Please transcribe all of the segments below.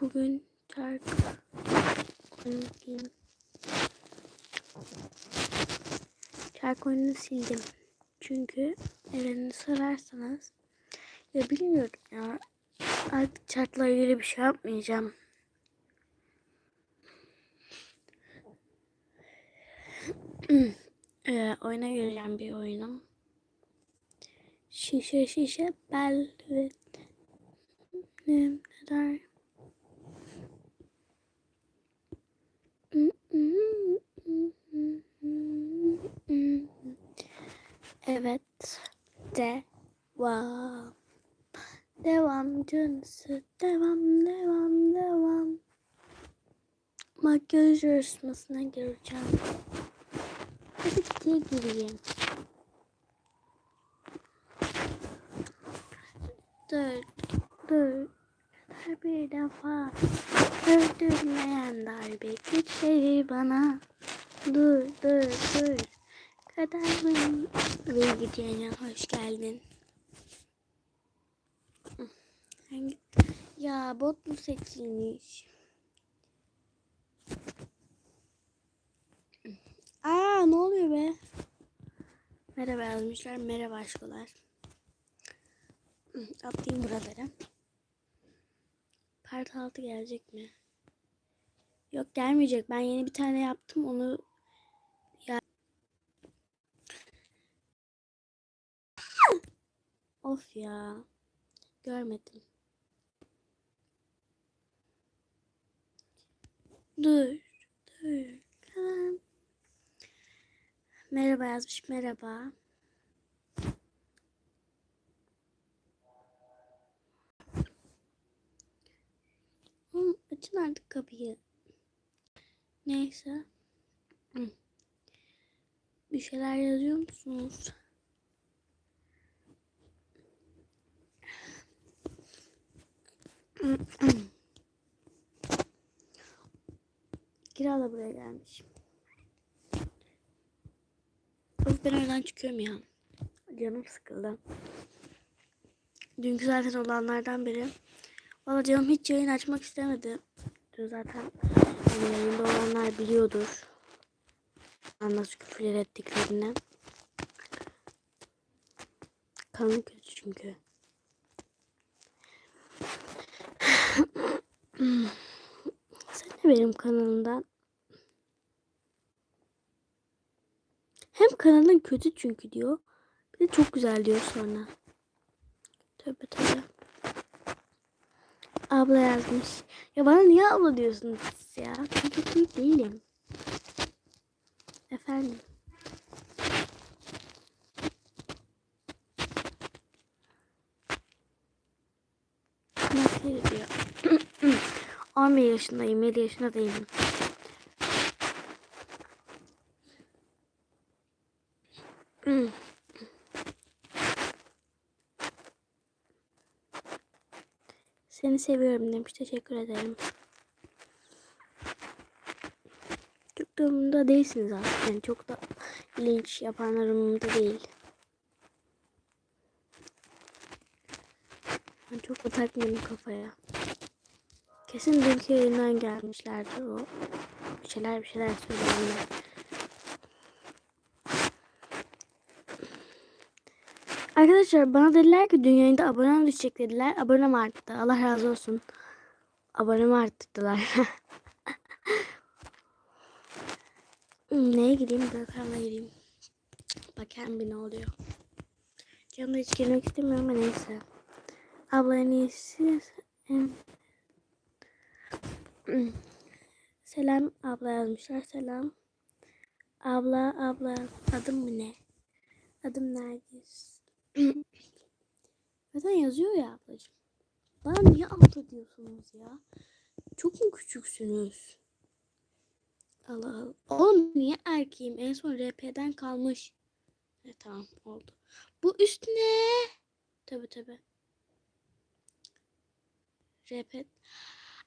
Bugün şarkı oynayayım. Şarkı oyununu sildim. Çünkü eğer sorarsanız ya bilmiyorum ya artık şartlara göre bir şey yapmayacağım. ee, oyuna gireceğim bir oyunum. Şişe şişe bel ve ne kadar Evet. Devam. Devam canısı. Devam, devam, devam. Makyaj yarışmasına gireceğim. Hadi diye gireyim. Dur, dur. Her bir defa öldürmeyen darbe güçleri bana. Dur, dur, dur. Kaderin ve gideceğine hoş geldin. Hangi? Ya bot mu seçilmiş? Aa ne oluyor be? Merhaba yazmışlar. Merhaba aşkolar. Atlayayım buraları. Part 6 gelecek mi? Yok gelmeyecek. Ben yeni bir tane yaptım. Onu ya Of ya. Görmedim. Dur. Dur. Merhaba yazmış. Merhaba. Oğlum, açın artık kapıyı. Neyse. Bir şeyler yazıyor musunuz? Kira da buraya gelmiş. Of ben oradan çıkıyorum ya. Canım sıkıldı. Dünkü zaten olanlardan biri. Valla canım hiç yayın açmak istemedi. Zaten yayında olanlar biliyordur. Nasıl küfürler ettiklerini. Kanım kötü çünkü. Sen de benim kanalımdan. Hem kanalın kötü çünkü diyor. Bir de çok güzel diyor sonra. Tövbe tövbe. Abla yazmış. Ya bana niye abla diyorsunuz ya? Çok büyük değilim. Efendim. Nasıl diyor? 11 yaşındayım, 7 yaşında değilim. Hmm. Seni seviyorum demiş. Teşekkür ederim. Çok da umurumda değilsiniz aslında. Yani çok da linç yapanlar umurumda değil. Ben çok da takmıyorum kafaya. Kesin dünkü yayından gelmişlerdi o. Bir şeyler bir şeyler söyleyenler. Arkadaşlar bana dediler ki dün yayında abonem düşecek dediler. Abonem arttı. Allah razı olsun. Abonemi arttırdılar. Neye gireyim? Gökhan'la gireyim. Bakayım bir ne oluyor. Canımda hiç girmek istemiyorum ama neyse. Abla en iyisi. En... Selam abla yazmışlar. Selam. Abla abla. Adım mı ne? Adım Nergis. Zaten yazıyor ya ablacığım. Bana niye abla diyorsunuz ya? Çok mu küçüksünüz? Allah Allah. Oğlum niye erkeğim? En son RP'den kalmış. E, tamam oldu. Bu üst ne? Tabi tabi. RP.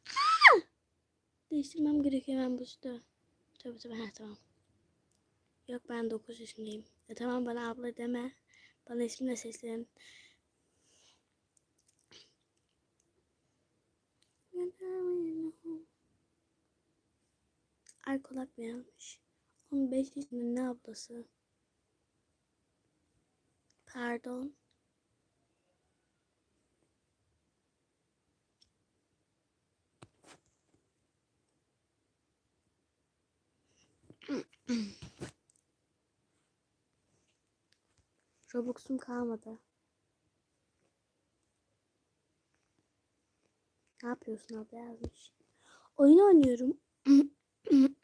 Aa! Değiştirmem gerekiyor hemen bu üstü. Tabi tabi ha tamam. Yok ben 9 yaşındayım. E tamam bana abla deme. Bana ismini seslenin. Ay kulak beğenmiş. 15 yaşında ne ablası? Pardon. Mm-hmm. Robux'um kalmadı. Ne yapıyorsun abla yazmış. Oyun oynuyorum.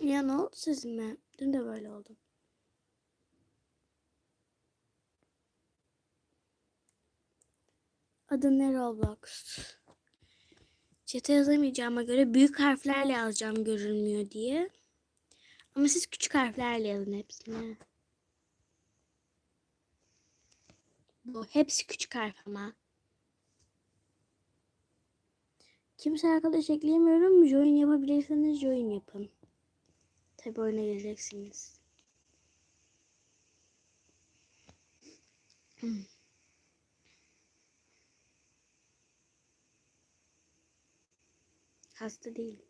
ya ne oldu sizinle? Dün de böyle oldu. Adı ne Roblox? Çete yazamayacağıma göre büyük harflerle yazacağım görünmüyor diye. Ama siz küçük harflerle yazın hepsini. Bu hepsi küçük harf ama. Kimse arkadaş ekleyemiyorum. Join yapabilirseniz join yapın. Tabi oyuna gireceksiniz. Hasta değilim.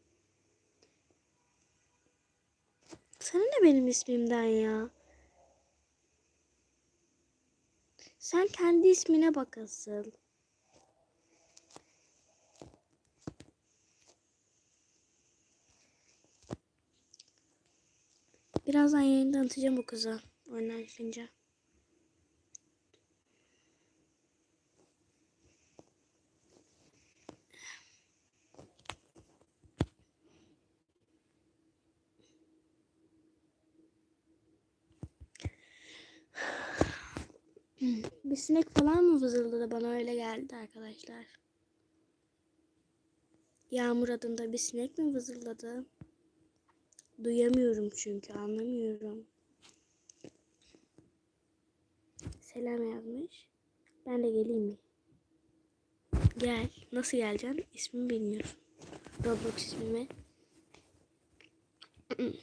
Sana ne benim ismimden ya? Sen kendi ismine bak asıl. Birazdan yayında atacağım bu kıza. Oynayınca. Bir sinek falan mı vızıldadı bana öyle geldi arkadaşlar. Yağmur adında bir sinek mi vızıldadı? Duyamıyorum çünkü anlamıyorum. Selam yazmış. Ben de geleyim mi? Gel. Nasıl geleceksin? İsmimi bilmiyorum. Roblox ismimi.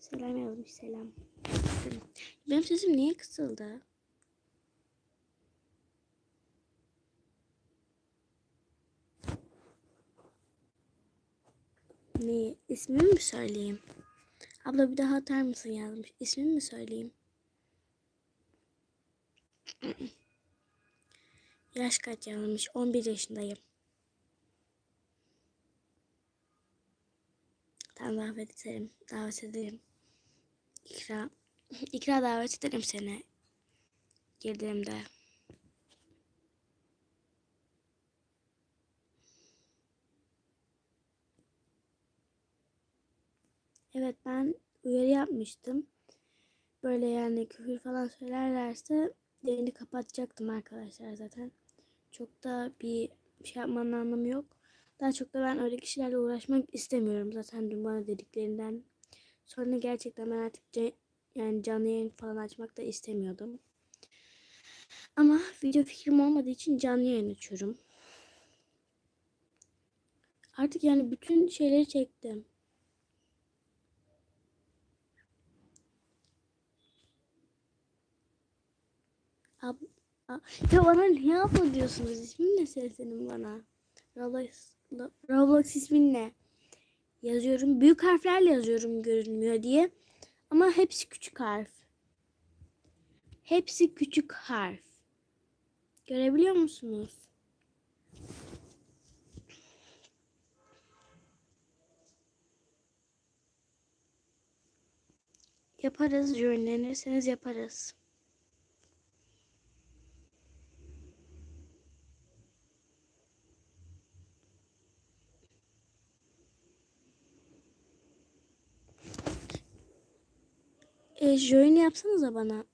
selam yazmış selam. Benim sesim niye kısıldı? Ne? İsmimi mi söyleyeyim? Abla bir daha atar mısın yazmış. İsmimi mi söyleyeyim? Yaş kaç yazmış? 11 yaşındayım. Tamam davet ederim. Davet ederim. İkra. İkra davet ederim seni. Girdiğimde. Evet ben uyarı yapmıştım. Böyle yani küfür falan söylerlerse yayını kapatacaktım arkadaşlar zaten. Çok da bir şey yapmanın anlamı yok. Daha çok da ben öyle kişilerle uğraşmak istemiyorum zaten dün bana dediklerinden. Sonra gerçekten ben artık yani canlı yayın falan açmak da istemiyordum. Ama video fikrim olmadığı için canlı yayın açıyorum. Artık yani bütün şeyleri çektim. Ab ya bana niye abla diyorsunuz? İsmin ne senin bana? Roblox, Lo- Roblox ismin ne? Yazıyorum. Büyük harflerle yazıyorum görünmüyor diye. Ama hepsi küçük harf. Hepsi küçük harf. Görebiliyor musunuz? Yaparız. Yönlenirseniz yaparız. E, join yapsanıza bana.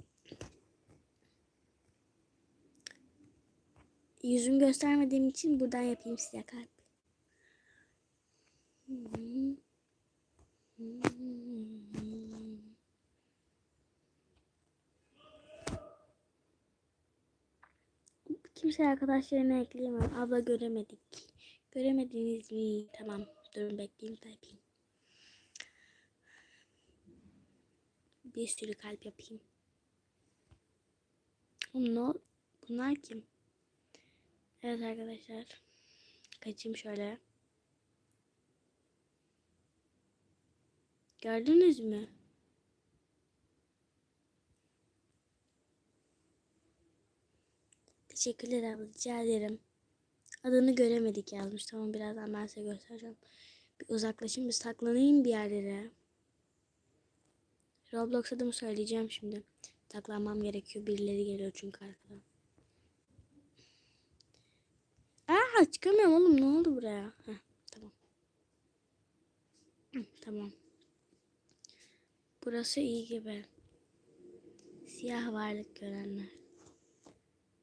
Yüzümü göstermediğim için buradan yapayım size kalp. Kimse arkadaşlarına ekleyemem. Abla göremedik. Göremediniz mi? Tamam. Durun bekleyeyim de bir sürü kalp yapayım. No, bunlar kim? Evet arkadaşlar. Kaçayım şöyle. Gördünüz mü? Teşekkürler abla. Rica ederim. Adını göremedik yazmış. Tamam birazdan ben size göstereceğim. Bir uzaklaşayım. Bir saklanayım bir yerlere. Roblox adımı söyleyeceğim şimdi. Saklanmam gerekiyor. Birileri geliyor çünkü arkadan. Aa çıkamıyorum oğlum. Ne oldu buraya? Heh, tamam. Tamam. Burası iyi gibi. Siyah varlık görenler.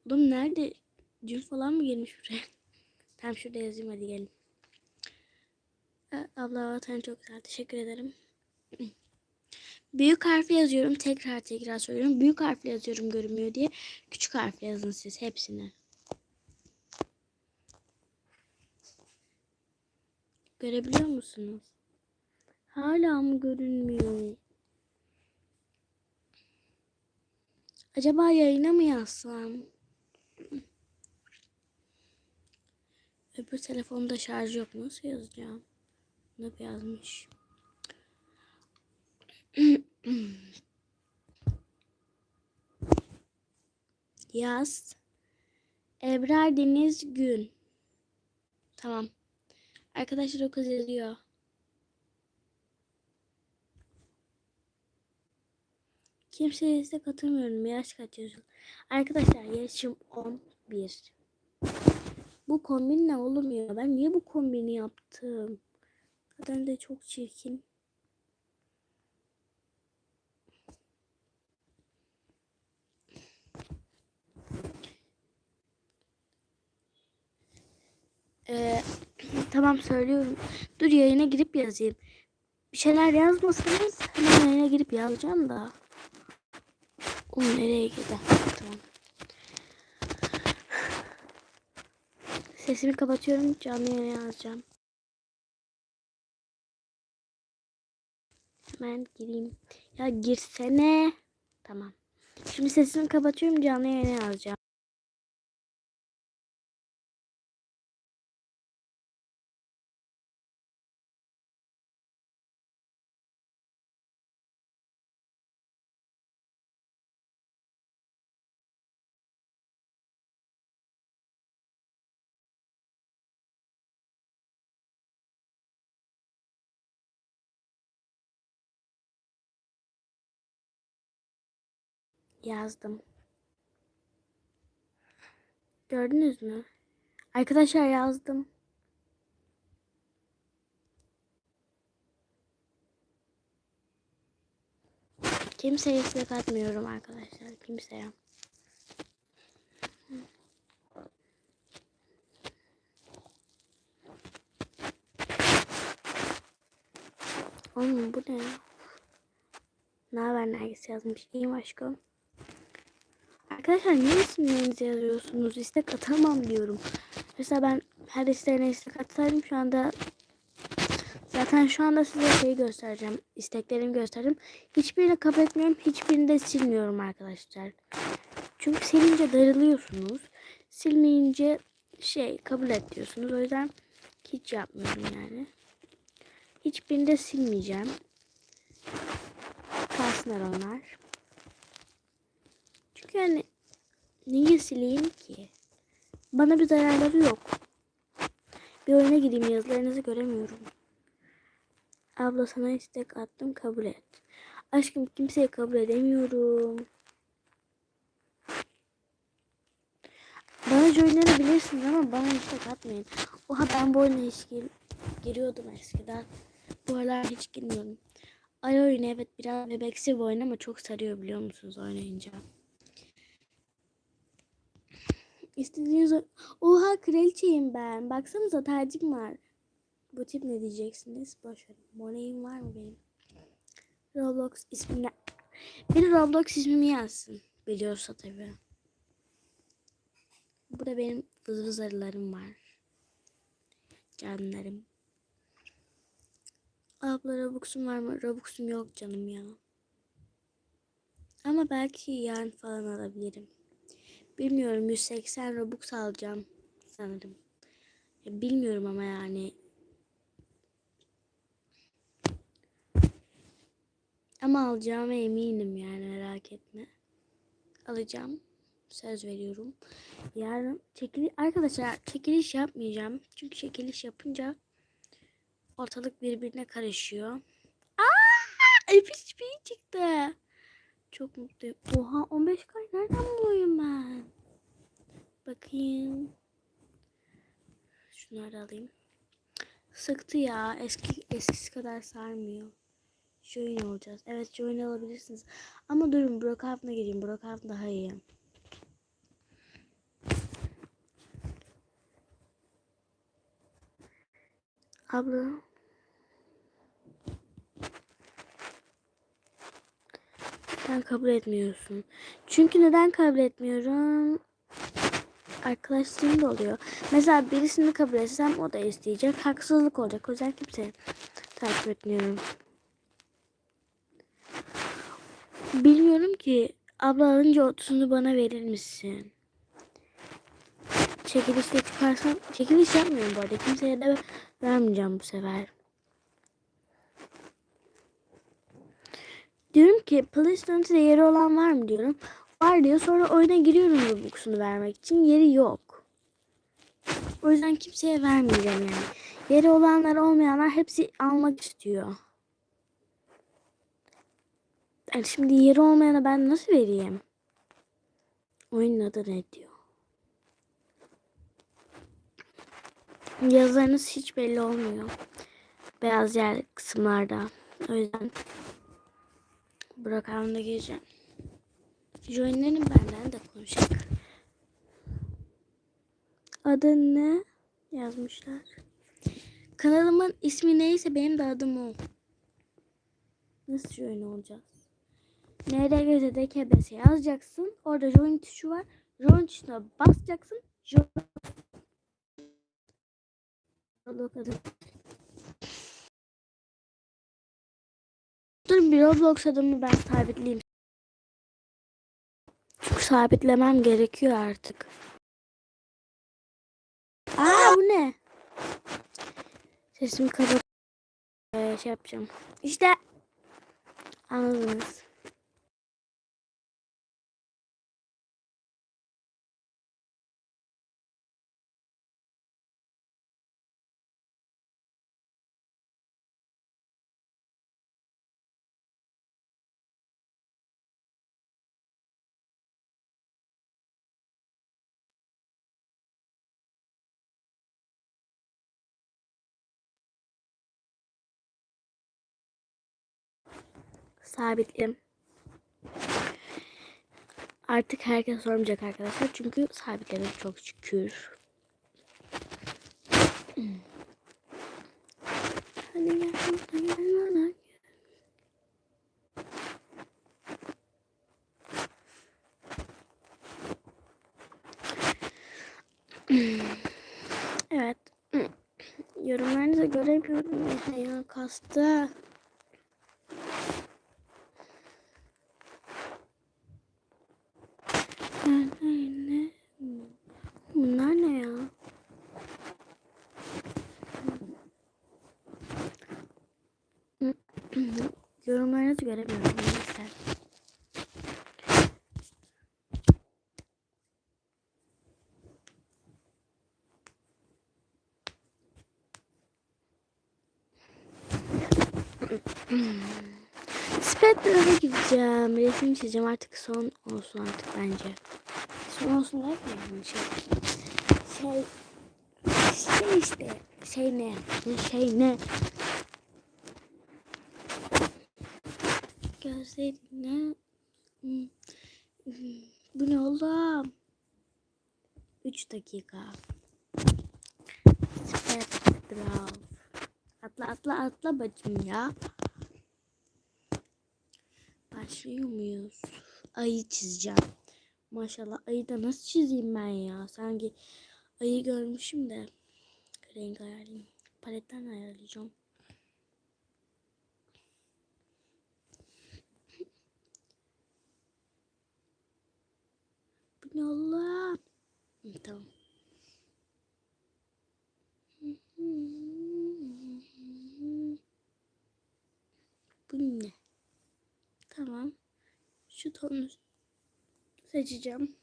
Oğlum nerede? Cin falan mı gelmiş buraya? Tam şurada yazayım hadi gelin. Abla vatan çok güzel. Teşekkür ederim. Büyük harfle yazıyorum. Tekrar tekrar söylüyorum. Büyük harfle yazıyorum görünmüyor diye. Küçük harfle yazın siz hepsini. Görebiliyor musunuz? Hala mı görünmüyor? Acaba yayına mı yazsam? Öbür telefonda şarj yok. Nasıl yazacağım? Ne yazmış? Yaz. Ebrar Deniz Gün. Tamam. Arkadaşlar o kız yazıyor. Kimseye istek atamıyorum. Yaş kaç yazıyor? Arkadaşlar yaşım 11. Bu kombin ne oğlum ya? Ben niye bu kombini yaptım? Zaten de çok çirkin. Ee, tamam söylüyorum. Dur yayına girip yazayım. Bir şeyler yazmasanız hemen yayına girip yazacağım da. Oğlum nereye gider? Tamam. Sesimi kapatıyorum. Canlı yayına yazacağım. Hemen gireyim. Ya girsene. Tamam. Şimdi sesimi kapatıyorum. Canlı yayına yazacağım. Yazdım. Gördünüz mü? Arkadaşlar yazdım. Kimseye istek atmıyorum arkadaşlar. Kimseye. Oğlum bu ne? Ne haber Nergis yazmış. İyiyim aşkım. Arkadaşlar niye isimlerinizi yazıyorsunuz? İstek atamam diyorum. Mesela ben her isteğine istek atsaydım şu anda zaten şu anda size şeyi göstereceğim. İsteklerimi gösterdim. Hiçbirini kabul etmiyorum. Hiçbirini de silmiyorum arkadaşlar. Çünkü silince darılıyorsunuz. Silmeyince şey kabul et diyorsunuz. O yüzden hiç yapmıyorum yani. Hiçbirini de silmeyeceğim. Kalsınlar onlar. Çünkü yani niye sileyim ki? Bana bir zararları yok. Bir oyuna gireyim yazılarınızı göremiyorum. Abla sana istek attım kabul et. Aşkım kimseye kabul edemiyorum. Bana oynanabilirsiniz ama bana istek atmayın. Oha ben bu oyuna hiç gir giriyordum eskiden. Bu aralar hiç girmiyorum. Ay oyunu evet biraz bebeksi bir oyun ama çok sarıyor biliyor musunuz oynayınca. İstediğiniz Oha kraliçeyim ben. Baksanıza tacım var. Bu tip ne diyeceksiniz? Boş verin. Money'im var mı benim? Roblox ismini... Bir Roblox ismimi yazsın. Biliyorsa tabii. Burada benim vız vız arılarım var. Canlarım. Abla Robux'um var mı? Robux'um yok canım ya. Ama belki yarın falan alabilirim. Bilmiyorum 180 Robux alacağım sanırım. Bilmiyorum ama yani. Ama alacağıma eminim yani merak etme. Alacağım. Söz veriyorum. Yarın çekili arkadaşlar çekiliş yapmayacağım. Çünkü çekiliş yapınca ortalık birbirine karışıyor. Aa! Epic bir çıktı. Çok mutluyum. Oha 15 kay nereden bulayım ben? Bakayım. Şunları da alayım. Sıktı ya. Eski eskisi kadar sarmıyor. Join olacağız. Evet join alabilirsiniz. Ama durun Brookhaven'a gireyim. Brookhaven daha iyi. Abla. Sen kabul etmiyorsun. Çünkü neden kabul etmiyorum? Arkadaşlığım da oluyor. Mesela birisini kabul etsem o da isteyecek. Haksızlık olacak. O yüzden kimse takip etmiyorum. Bilmiyorum ki abla alınca 30'unu bana verir misin? Çekilişte çıkarsam çekiliş yapmıyorum bu arada. Kimseye de vermeyeceğim bu sefer. Diyorum ki PlayStation'da yeri olan var mı diyorum. Var diyor. Sonra oyuna giriyorum Robux'unu vermek için. Yeri yok. O yüzden kimseye vermeyeceğim yani. Yeri olanlar olmayanlar hepsi almak istiyor. Yani şimdi yeri olmayana ben nasıl vereyim? Oyunun adı ne diyor? Yazılarınız hiç belli olmuyor. Beyaz yer kısımlarda. O yüzden Burak da gireceğim. Joinlerin benden de konuşacak. Adı ne? Yazmışlar. Kanalımın ismi neyse benim de adım o. Nasıl join olacağız? NRGZ'de KBS yazacaksın. Orada join tuşu var. Join tuşuna basacaksın. Join. Dur bir Roblox adımı ben sabitleyeyim. Çünkü sabitlemem gerekiyor artık. Aa bu ne? Sesimi kapat. Ee, şey yapacağım. İşte anladınız. Sabitledim. Artık herkes sormayacak arkadaşlar. Çünkü sabitledim çok şükür. Hadi gel. Evet. Yorumlarınızı göremiyorum. Ya kastı. Ne? Bunlar ne ya? Yorumlarınızı göremiyorum. Neyse. Spectre'e gideceğim. Resim çizeceğim. Artık son olsun artık bence. Son olsun derken şey. Şey. Şey işte. Şey ne? Şey ne? Gözlerine. Hmm. Bu ne oğlum? 3 dakika. Atla atla atla bacım ya. Başlıyor muyuz? Ayı çizeceğim. Maşallah ayı da nasıl çizeyim ben ya? Sanki ayı görmüşüm de. Renk ayarlayayım. Paletten ayarlayacağım. Ne Allah? Hı, Tamam. Bu ne? şu tonu seçeceğim.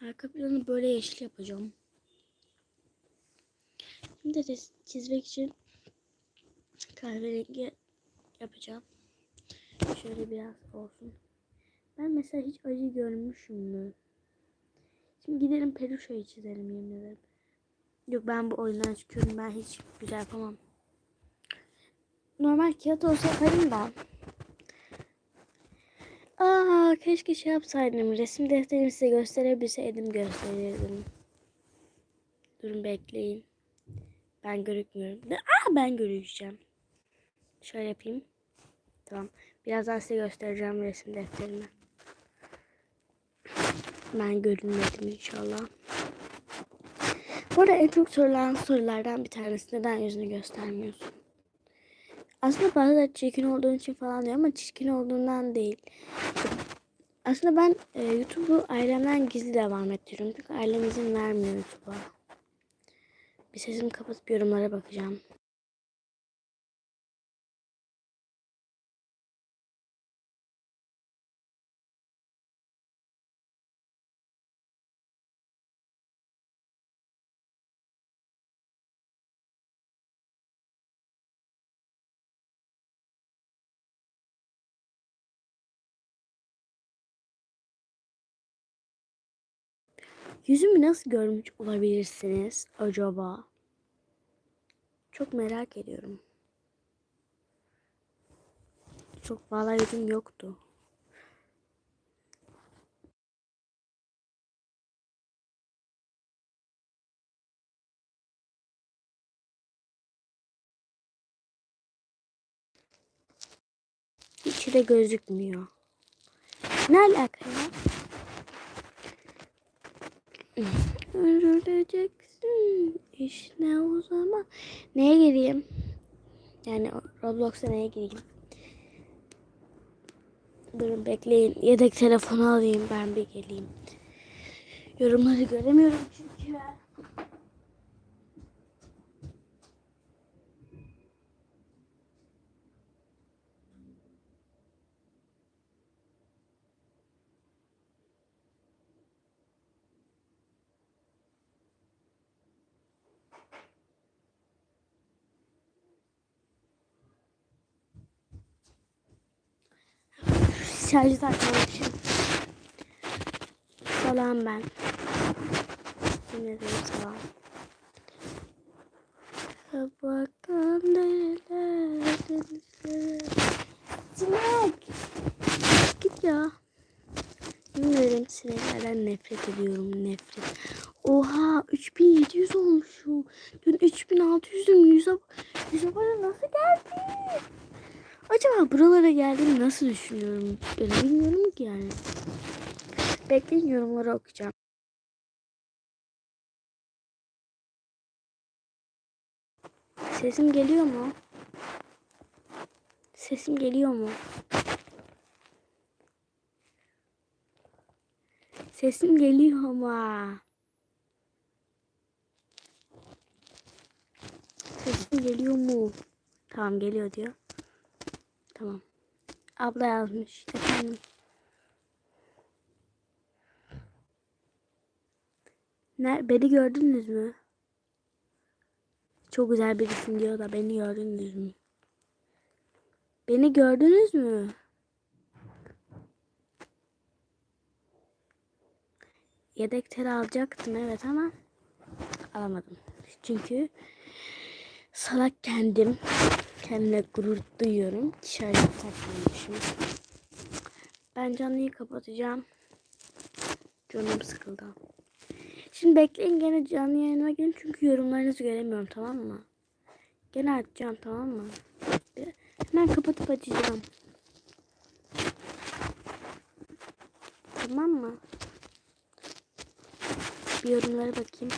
Arka planı böyle yeşil yapacağım. Şimdi de çizmek için kahverengi yapacağım. Şöyle biraz olsun. Ben mesela hiç acı görmüşüm mü? Şimdi gidelim peruşayı çizelim yemin ederim. Yok ben bu oyundan çıkıyorum. Ben hiç güzel yapamam. Normal kağıt olsa yaparım da. Aa keşke şey yapsaydım. Resim defterimi size gösterebilseydim gösterirdim. Durun bekleyin. Ben görükmüyorum. Aa ben göreceğim. Şöyle yapayım. Tamam. Birazdan size göstereceğim resim defterimi. Ben görünmedim inşallah. Bu arada en çok sorulan sorulardan bir tanesi neden yüzünü göstermiyorsun? Aslında bazıları çirkin olduğun için falan diyor ama çirkin olduğundan değil. Aslında ben e, YouTube'u ailemden gizli devam ettiriyorum. Çünkü ailem izin vermiyor YouTube'a. Bir sesimi kapatıp yorumlara bakacağım. Yüzümü nasıl görmüş olabilirsiniz acaba? Çok merak ediyorum. Çok vallahi yüzüm yoktu. Hiç de gözükmüyor. Ne alaka ya? Öleceksin işte o zaman. Neye gireyim? Yani Roblox'a neye gireyim? Durun bekleyin. Yedek telefonu alayım ben bir geleyim. Yorumları göremiyorum çünkü. Şarjı takmamışım. Salam ben. Yemin ederim salam. Sabahtan neler Sinek! Git ya. Ederim sineklerden nefret ediyorum nefret. Oha 3700 olmuşum. Dün 3600'düm. 100'e 100'e bana nasıl geldi? Acaba buralara geldiğimi nasıl düşünüyorum? Ben bilmiyorum ki yani. Bekleyin yorumları okuyacağım. Sesim geliyor mu? Sesim geliyor mu? Sesim geliyor ama. Sesim geliyor mu? Tamam geliyor diyor. Tamam. Abla yazmış. Efendim. Ne, beni gördünüz mü? Çok güzel birisin diyor da beni gördünüz mü? Beni gördünüz mü? Yedek tel alacaktım evet ama alamadım. Çünkü salak kendim. Kendime gurur duyuyorum. Şarjı takmamışım. Ben canlıyı kapatacağım. Canım sıkıldı. Şimdi bekleyin gene canlı yayınıma gelin çünkü yorumlarınızı göremiyorum tamam mı? Gene açacağım tamam mı? Hemen kapatıp açacağım. Tamam mı? Bir yorumlara bakayım.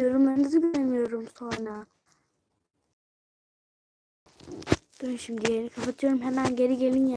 Yorumlarınızı göremiyorum sonra. Dur şimdi yayını kapatıyorum. Hemen geri gelin ya.